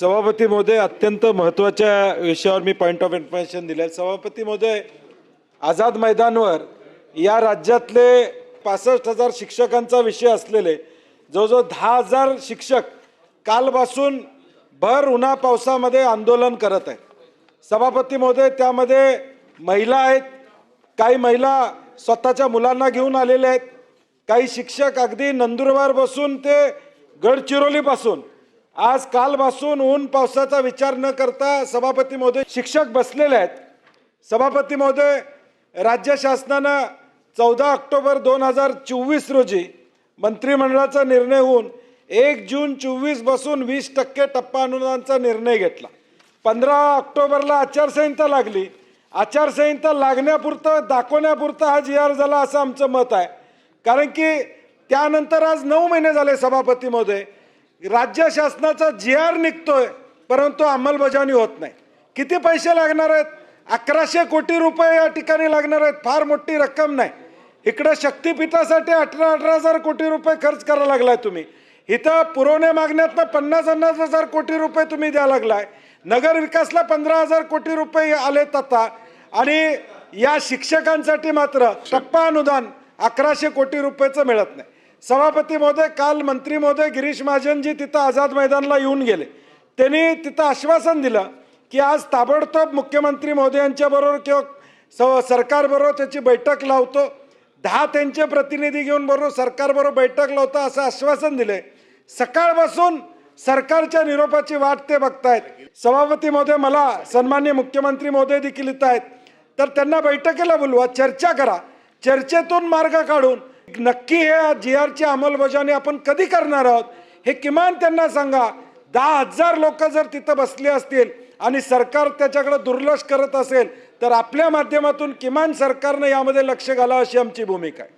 सभापती महोदय अत्यंत महत्त्वाच्या विषयावर मी पॉईंट ऑफ इन्फॉर्मेशन दिले सभापती महोदय आझाद मैदानवर या राज्यातले पासष्ट हजार शिक्षकांचा विषय असलेले जवळजवळ दहा हजार शिक्षक कालपासून भर उन्हा पावसामध्ये आंदोलन करत आहेत. सभापती महोदय त्यामध्ये महिला आहेत. काही महिला स्वतःच्या मुलांना घेऊन आलेल्या आहेत. काही शिक्षक अगदी नंदुरबार बसून ते गडचिरोलीपासून आज कालपासून ऊन पावसाचा विचार न करता सभापती महोदय शिक्षक बसलेले आहेत. सभापती महोदय राज्य शासनानं चौदा ऑक्टोबर दोन हजार चोवीस रोजी मंत्रिमंडळाचा निर्णय होऊन एक जून चोवीस बसून वीस टक्के टप्पा अनुदानचा निर्णय घेतला. पंधरा ऑक्टोबरला आचारसंहिता लागली. आचारसंहिता लागण्यापुरतं दाखवण्यापुरतं हा जी आर झाला असं आमचं मत आहे. कारण की त्यानंतर आज नऊ महिने झाले सभापती महोदय. राज्य शासनाचा जी आर निघतोय परंतु अंमलबजावणी होत नाही. किती पैसे लागणार आहेत? अकराशे कोटी रुपये या ठिकाणी लागणार आहेत. फार मोठी रक्कम नाही. इकडं शक्तीपीठासाठी अठरा अठरा हजार कोटी रुपये खर्च करायला लागलाय तुम्ही. इथं पुरवण्या मागण्यातनं पन्नास पन्नास हजार कोटी रुपये तुम्ही द्यायला लागलाय. नगर विकासला पंधरा हजार कोटी रुपये आलेत आता. आणि या शिक्षकांसाठी मात्र टप्पा अनुदान अकराशे कोटी रुपयेचं मिळत नाही. सभापती महोदय काल मंत्री महोदय गिरीश महाजनजी तिथं आझाद मैदानला येऊन गेले. त्यांनी तिथं आश्वासन दिलं की आज ताबडतोब मुख्यमंत्री मोदयांच्याबरोबर किंवा स सरकारबरोबर त्याची बैठक लावतो. दहा त्यांचे प्रतिनिधी घेऊन बरोबर सरकारबरोबर बैठक लावतो असं आश्वासन दिले. सकाळपासून सरकारच्या निरोपाची वाट ते बघतायत. सभापती महोदय मला सन्मान्य मुख्यमंत्री महोदय देखील इथं आहेत. तर त्यांना बैठकीला बोलवा चर्चा करा. चर्चेतून मार्ग काढून नक्की हे जी आरची अंमलबजावणी आपण कधी करणार आहोत हे किमान त्यांना सांगा. दहा हजार लोक जर तिथं बसले असतील आणि सरकार त्याच्याकडे दुर्लक्ष करत असेल तर आपल्या माध्यमातून किमान सरकारनं यामध्ये लक्ष घालावं अशी आमची भूमिका आहे.